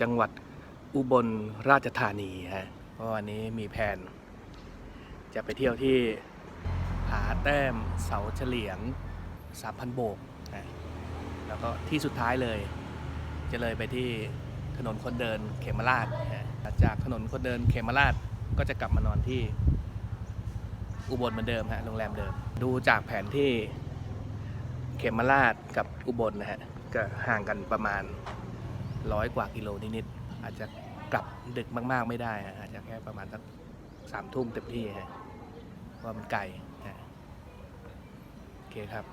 จังหวัดอุบลราชธานีฮะเพราะวันนี้มีแผน จะไปเที่ยวที่ผาแต้มเสาเฉลียง3,000โบกนะแล้วก็ที่สุดท้ายเลย จะเลยไปที่ถนนคนเดินเขมราชนะฮะจากถนนคนเดินเขมราชก็จะกลับมานอนที่อุบลเหมือนเดิมฮะโรงแรมเดิม ดูจากแผนที่เขมราชกับอุบลนะฮะก็ห่างกันประมาณ ร้อยกว่ากิโลนิดๆอาจจะกลับดึกมากๆไม่ได้อาจจะแค่ประมาณสักสามทุ่มเต็มที่ฮะเพราะว่ามันไกลนะโอเคครับ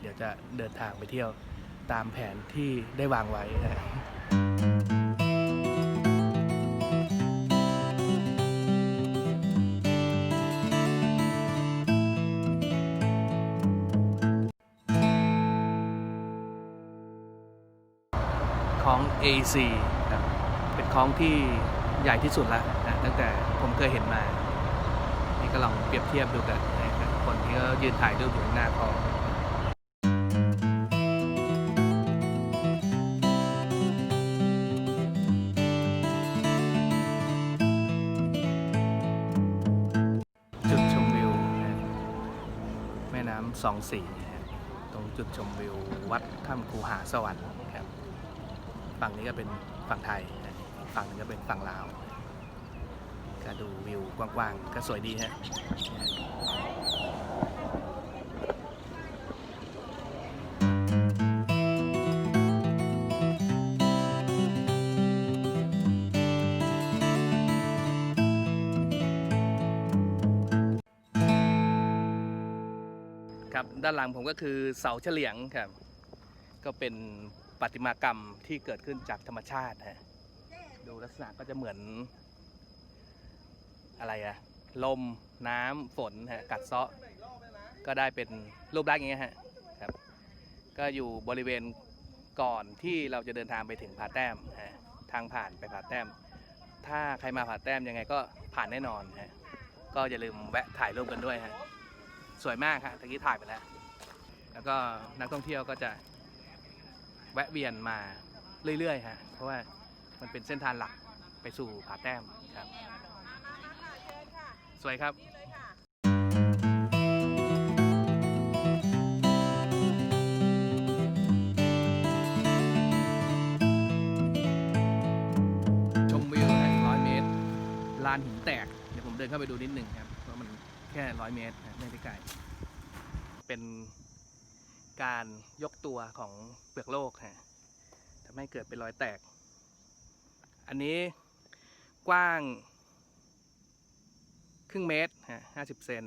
เดี๋ยวจะเดินทางไปเที่ยวตามแผนที่ได้วางไว้นะ คลอง AC ครับเป็นคลองที่ใหญ่ที่สุดแล้วนะตั้งแต่ผมเคยเห็นมา นี่ก็ลองเปรียบเทียบดูกันนะครับคนที่ก็ยืนถ่ายรูปอยู่หน้าคลองจุดชมวิวนะแม่น้ำสองสีนะฮะตรงจุดชมวิววัดถ้ำคูหาสวรรค์ครับ ฝั่งนี้ก็เป็นฝั่งไทยนะฝั่งนึงก็เป็นฝั่งลาวก็ดูวิวกว้างๆ ก็สวยดีฮะครับด้านหลังผมก็คือเสาเฉลียงครับ ก็เป็น ประติมากรรมที่เกิดขึ้นจากธรรมชาติฮะดูลักษณะก็จะเหมือน อะไรอะลมน้ำฝนฮะกัดเซาะก็ได้เป็นรูปร่างอย่างเงี้ยฮะครับ ก็อยู่บริเวณก่อนที่เราจะเดินทางไปถึงผาแต้มฮะทางผ่านไปผาแต้ม ถ้าใครมาผาแต้มยังไงก็ผ่านแน่นอนฮะก็อย่าลืมแวะถ่ายรูปกันด้วยฮะสวยมากฮะตะกี้ถ่ายไปแล้ว แล้วก็นักท่องเที่ยวก็จะ แวะเวียนมาเรื่อยๆฮะเพราะว่ามันเป็นเส้นทางหลักไปสู่ผาแต้มครับ สวยครับชมวิวนะร้อยเมตร ลานหินแตก เดี๋ยวผมเดินเข้าไปดูนิดหนึ่งครับ เพราะมันแค่ร้อยเมตรไม่ได้ไกล เป็น การยกตัวของเปลือกโลกฮะทำให้เกิดเป็นรอยแตก อันนี้กว้าง ครึ่งเมตรฮะห้าสิบเซน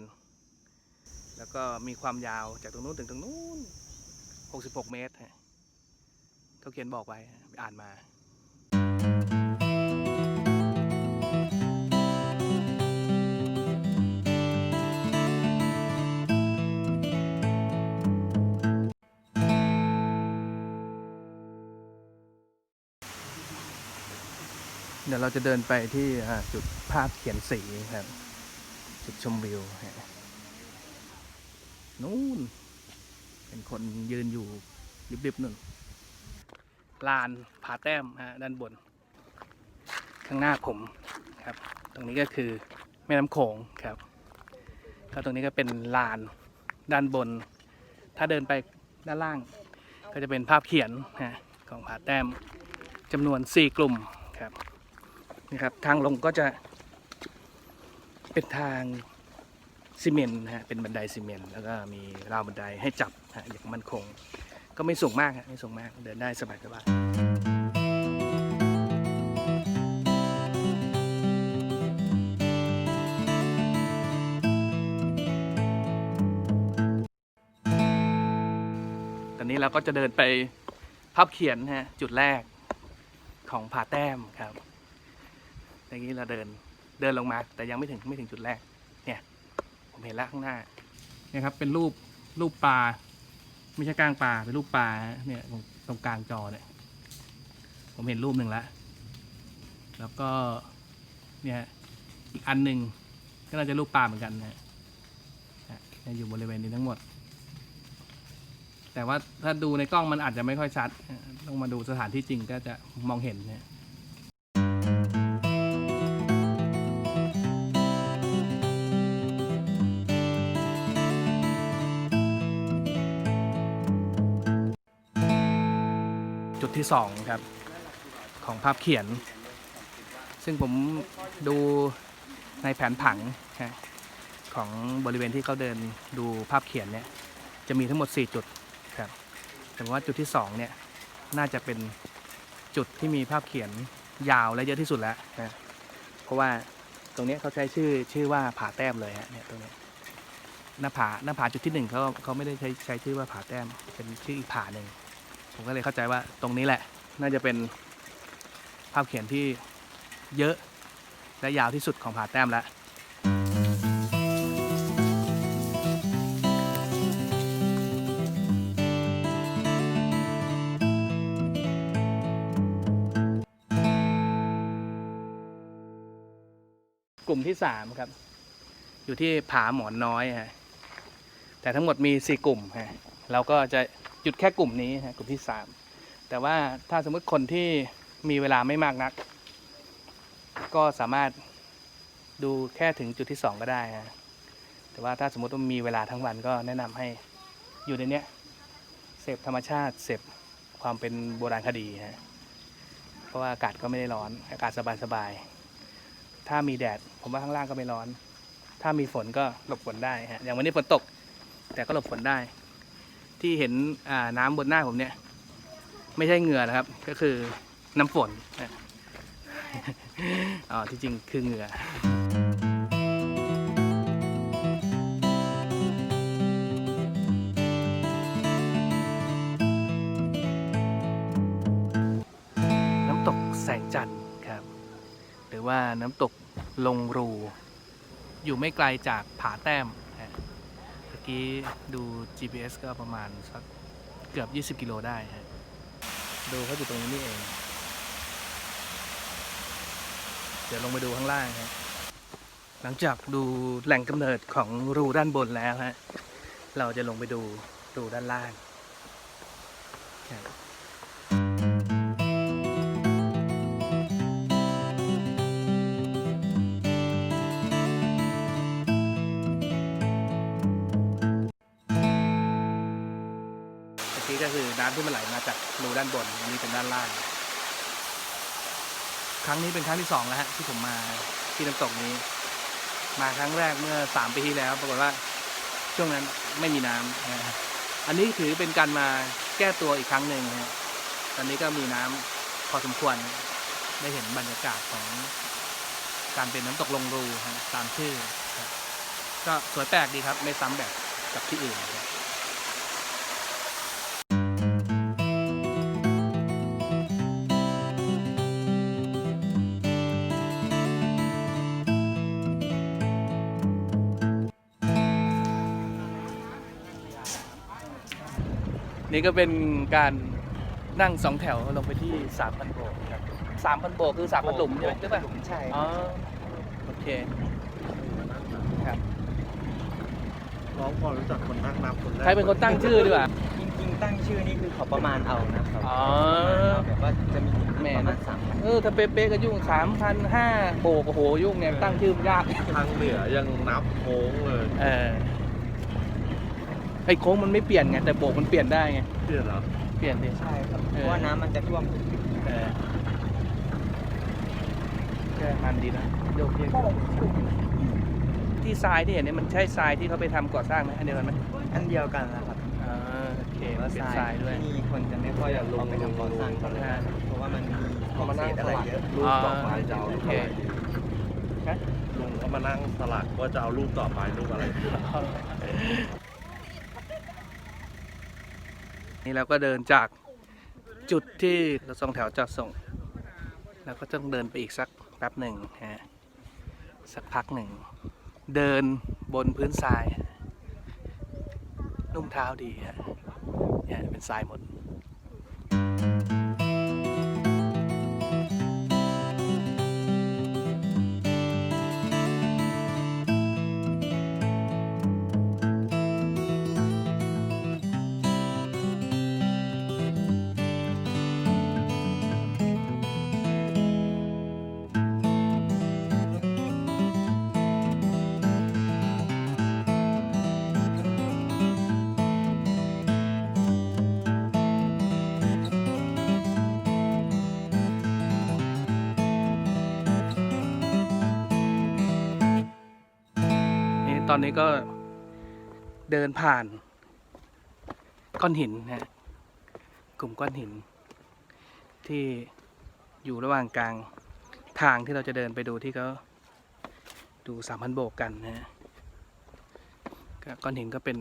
แล้วก็มีความยาวจากตรงนู้นถึงตรงนู้นหกสิบหกเมตรฮะเขาเขียนบอกไว้ไปอ่านมา เดี๋ยวเราจะเดินไปที่จุดภาพเขียนสีครับ จุดชมวิวนู่นเป็นคนยืนอยู่ริบๆนู่นลานผาแต้มฮะด้านบน ข้างหน้าผมครับ ตรงนี้ก็คือแม่น้ำโขงครับแล้วตรงนี้ก็เป็นลานด้านบน ถ้าเดินไปด้านล่าง ก็จะเป็นภาพเขียนฮะของผาแต้มจำนวน 4 กลุ่มครับ นี่ครับทางลงก็จะเป็นทางซีเมนต์นะฮะเป็นบันไดซีเมนต์แล้วก็มีราวบันไดให้จับฮะอย่างมั่นคง ก็ไม่สูงมากฮะไม่สูงมากเดินได้สบายสบายตอนนี้เราก็จะเดินไปภาพเขียนฮะจุดแรกของผาแต้มครับ อย่างนี้เราเดินเดินลงมา แต่ยังไม่ถึงไม่ถึงจุดแรก เนี่ย ผมเห็นแล้วข้างหน้าเนี่ยครับเป็นรูปรูปปลาไม่ใช่ก้างปลาเป็นรูปปลาเนี่ย ตรงกลางจอเนี่ย ผมเห็นรูปหนึ่งแล้วแล้วก็เนี่ยอีกอันหนึ่งก็น่าจะรูปปลาเหมือนกันนะฮะอยู่บริเวณนี้ทั้งหมด แต่ว่าถ้าดูในกล้องมันอาจจะไม่ค่อยชัด ต้องมาดูสถานที่จริงก็จะมองเห็นเนี่ย ที่สองครับ ของภาพเขียน ซึ่งผมดูในแผนผังของบริเวณที่เขาเดินดูภาพเขียนเนี่ยจะมีทั้งหมด 4 จุดครับแต่ว่าจุดที่2เนี่ยน่าจะเป็นจุดที่มีภาพเขียนยาวและเยอะที่สุดแล้วนะเพราะว่าตรงเนี้ยเขาใช้ชื่อชื่อว่าผาแต้มเลยฮะเนี่ยตรงเนี้ยหน้าผาหน้าผาจุดที่หนึ่งเขาเขาไม่ได้ใช้ใช้ชื่อว่าผาแต้มเป็นชื่ออีกผาหนึ่ง ผมก็เลยเข้าใจว่าตรงนี้แหละ น่าจะเป็นภาพเขียนที่เยอะและยาวที่สุดของผาแต้มแล้วกลุ่มที่สามครับ อยู่ที่ผาหมอนน้อยฮะแต่ทั้งหมดมีสี่กลุ่มฮะ เราก็จะหยุดแค่กลุ่มนี้ฮะกลุ่มที่สามแต่ว่าถ้าสมมติคนที่มีเวลาไม่มากนัก ก็สามารถดูแค่ถึงจุดที่สองก็ได้ฮะแต่ว่าถ้าสมมติว่ามีเวลาทั้งวันก็แนะนำให้อยู่ในเนี้ยเสพธรรมชาติเสพความเป็นโบราณคดีฮะเพราะว่าอากาศก็ไม่ได้ร้อน อากาศสบายๆ ถ้ามีแดดผมว่าข้างล่างก็ไม่ร้อน ถ้ามีฝนก็หลบฝนได้ฮะอย่างวันนี้ฝนตก แต่ก็หลบฝนได้ ที่เห็นน้ำบนหน้าผมเนี่ย ไม่ใช่เหงื่อนะครับ ก็คือน้ำฝนอ๋อที่จริงคือเหงื่อน้ำตกแสงจันทร์ครับ หรือว่าน้ำตกลงรู อยู่ไม่ไกลจากผาแต้ม อกี้ดู GPS ก็ประมาณสักเกือบ 20 กิโลได้ฮะดูเขาอยู่ตรงนี้นี่เอง เดี๋ยวลงไปดูข้างล่างฮะหลังจากดูแหล่งกำเนิดของรูด้านบนแล้วฮะ เราจะลงไปดูรูด้านล่างครับ กี้ก็คือน้ำที่มันไหลมาจากรูด้านบน อันนี้เป็นด้านล่าง ครั้งนี้เป็นครั้งที่สองแล้วฮะที่ผมมาที่น้ำตกนี้ มาครั้งแรกเมื่อสามปีที่แล้ว ปรากฏว่าช่วงนั้นไม่มีน้ำอันนี้ถือเป็นการมาแก้ตัวอีกครั้งหนึ่งฮะตอนนี้ก็มีน้ำพอสมควรได้เห็นบรรยากาศของการเป็นน้ำตกลงรูตามชื่อ ก็สวยแปลกดีครับ ไม่ซ้ำแบบกับที่อื่นครับ นี่ก็เป็นการนั่งสองแถวลงไปที่สามพันโบกครับสามพันโบกคือสามพันหลุมใช่ไหมหรือเปล่าใช่อ๋อโอเคครับน้องพอรู้จักคนนั่งนับคนแรกใครเป็นคนตั้งชื่อดีกว่า จริงๆ ตั้งชื่อนี่คือเขาประมาณเอานะครับอ๋อ แบบว่าจะมีแหม่ประมาณสามพันเออถ้าเป๊ะๆก็ยุ่งสามพันห้าโบกโอ้โหยุ่งเนี่ยตั้งชื่อมันยาก ทางเหนือยังนับโค้งเลย เออ ไอ้โค้งมันไม่เปลี่ยนไงแต่โบกมันเปลี่ยนได้ไงเชื่อเหรอเปลี่ยนดิ ใช่ครับเออเพราะว่าน้ำมันจะท่วมเออแค่มันดีนะโยกเยกที่ทรายที่เห็นเนี่ยมันใช่ทรายที่เขาไปทำก่อสร้างไหมอันเดียวกันไหมอันเดียวกันนะครับอ่าโอเคแต่ว่าเป็นททรารายยด้วย ที่นี่คนจะไม่ค่อยเอาไปทำก่อสร้างเท่าไหร่อ่าเพราะว่ามันมีขเขาองมาเศนั่งษสอะไรลักเยอะรูปต่อไปจะเอารูปอะไรดีฮะ ลุงเขามานั่งสลักว่าจะเอารูปต่อไปรูปอะไรดี นี่เราก็เดินจากจุดที่เราสองแถวจอดส่ง แล้วก็ต้องเดินไปอีกสักแป๊บหนึ่งฮะสักพักหนึ่ง เดินบนพื้นทราย นุ่มเท้าดีฮะเนี่ยเป็นทรายหมด อนนี้ก็เดินผ่าน ก้อนหินนะฮะกลุ่มก้อนหิน ที่อยู่ระหว่างกลางทางที่เราจะเดินไปดูที่เขาดูสามพันโบกกันนะฮะก้อนหินก็เป็น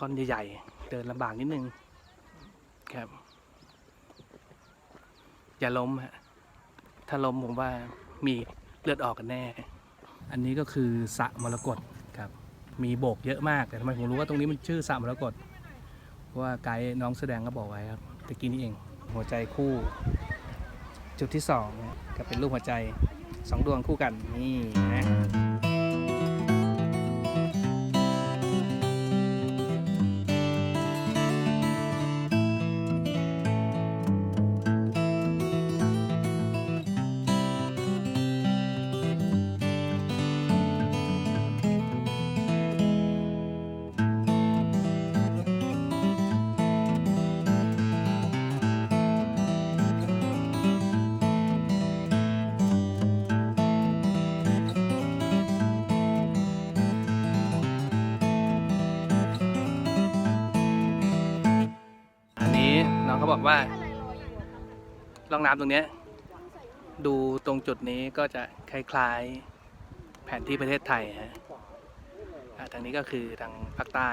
ก้อนใหญ่ๆ เดินลำบากนิดนึงครับ อย่าล้มฮะถ้าล้มผมว่ามีเลือดออกกันแน่ อันนี้ก็คือสะมรกตครับ มีโบกเยอะมากแต่ทำไมผมรู้ว่าตรงนี้มันชื่อสะมรกตเพราะว่าไกด์น้องแสดงก็บอกไว้ครับตะกี้นี้เอง หัวใจคู่ จุดที่สองก็เป็นรูปหัวใจสองดวงคู่กันนี่นะ ว่า ร่องน้ำตรงเนี้ย ดูตรงจุดนี้ก็จะคล้ายๆแผนที่ประเทศไทยฮะทางนี้ก็คือทางภาคใต้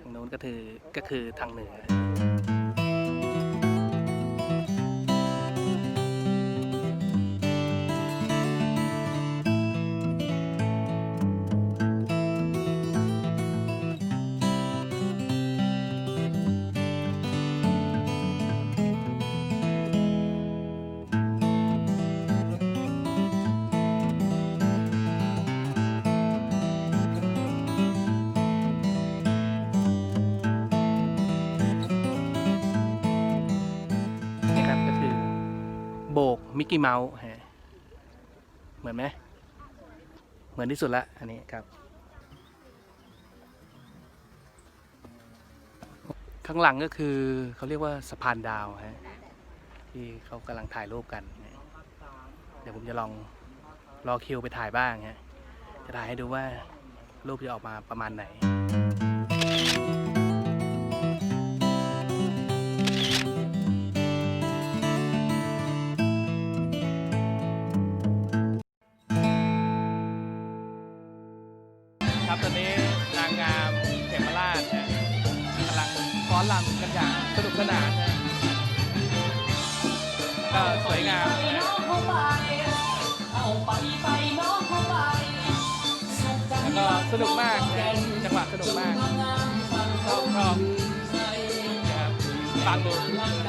ทางนู้นก็คือก็คือทางเหนือ มิกกี้เมาส์เหมือนไหมเหมือนที่สุดละอันนี้ครับ ข้างหลังก็คือเขาเรียกว่าสะพานดาวฮะที่เขากำลังถ่ายรูปกัน เดี๋ยวผมจะลองรอคิวไปถ่ายบ้างฮะจะถ่ายให้ดูว่ารูปจะออกมาประมาณไหน อนรำกันอย่างสนุกสนานนะก็สวยงาม แล้วก็สนุกมากนะจังหวะสนุกมากชอบชอบนะครับฟังดู